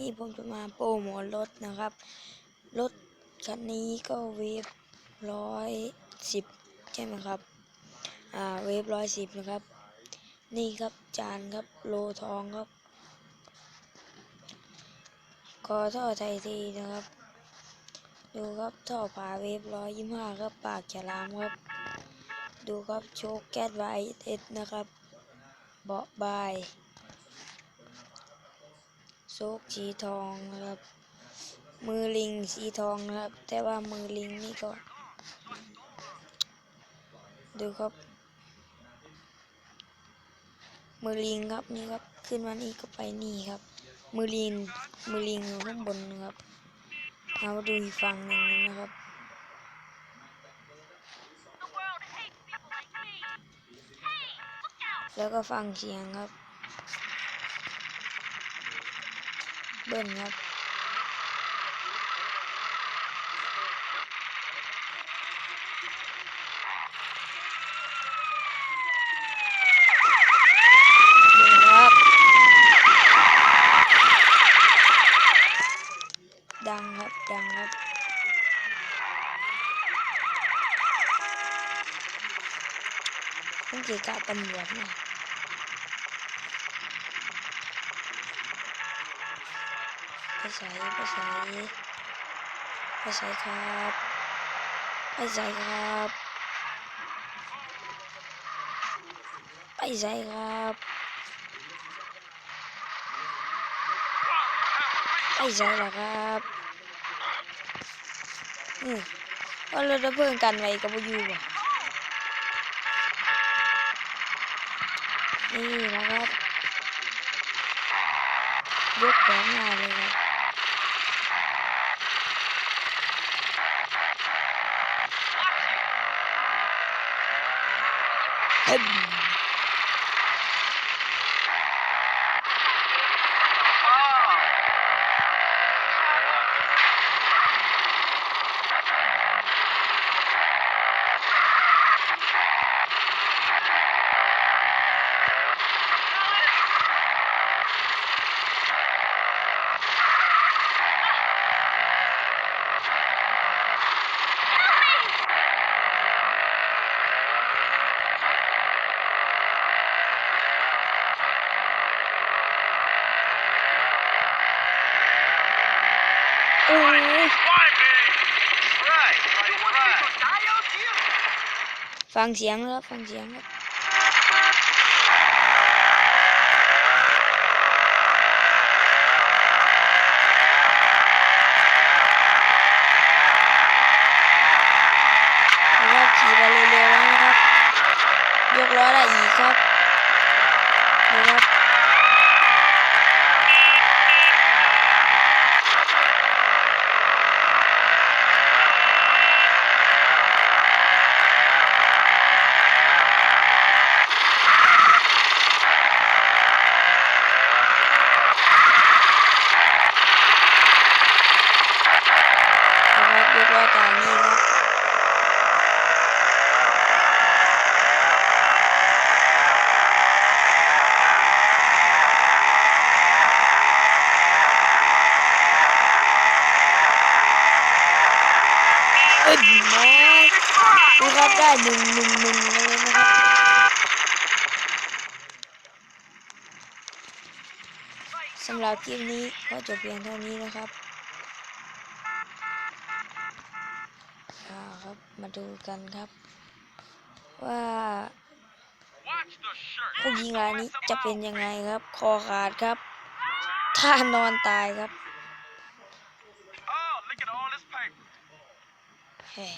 นี่ผมจะมาโปรโมทรถนะครับ รถคันนี้ก็เวฟร้อยสิบใช่ไหมครับ อ่าเวฟร้อยสิบนะครับ นี่ครับจานครับโลทองครับ คอท่อไทยทีนะครับ ดูครับท่อผาเวฟร้อยยี่ห้าครับปากฉลามครับ ดูครับโชคแก๊สไวเอสนะครับ เบาะบาย ซกสีทองนะครับ มือลิงสีทองนะครับ แต่ว่ามือลิงนี่ก็ ดูครับ มือลิงครับนี่ครับ ขึ้นมานี่ก็ไปนี่ครับ มือลิงมือลิงอยู่ข้างบนนะครับเอามาดูอีกฝั่งหนึ่งนะครับแล้วก็ฟังเสียงครับ เบิ้ลครับดูครั ไปใส่ไปใส่ไปใส่ครับไปใส่ครับไปใส่ครับไปใส่ละครับอืมว่าเราจะเพิ่งกันไว้กับยูบ่นี่นะครับยกแขนมาเลยครับ เฟังเสียงแล้วฟังเสียงครับนะครับขี่ไปเร็วๆแล้วนะครับ ยกล้อได้อีกครับดูครับนะครับ ยกล้อจากนี้ครับเอ้ยน้อยดูครับได้หนึ่งหนึ่งหนึ่งเลยนะครับสำหรับคลิปนี้ก็จบเพียงเท่านี้นะครับอ่า ครับ มาดูกันครับ ว่า Watch the shirt. ผู้หญิงรายนี้จะเป็นยังไงครับ คอขาดครับท่านอนตายครับ Oh, look at all this paper. เฮ้ย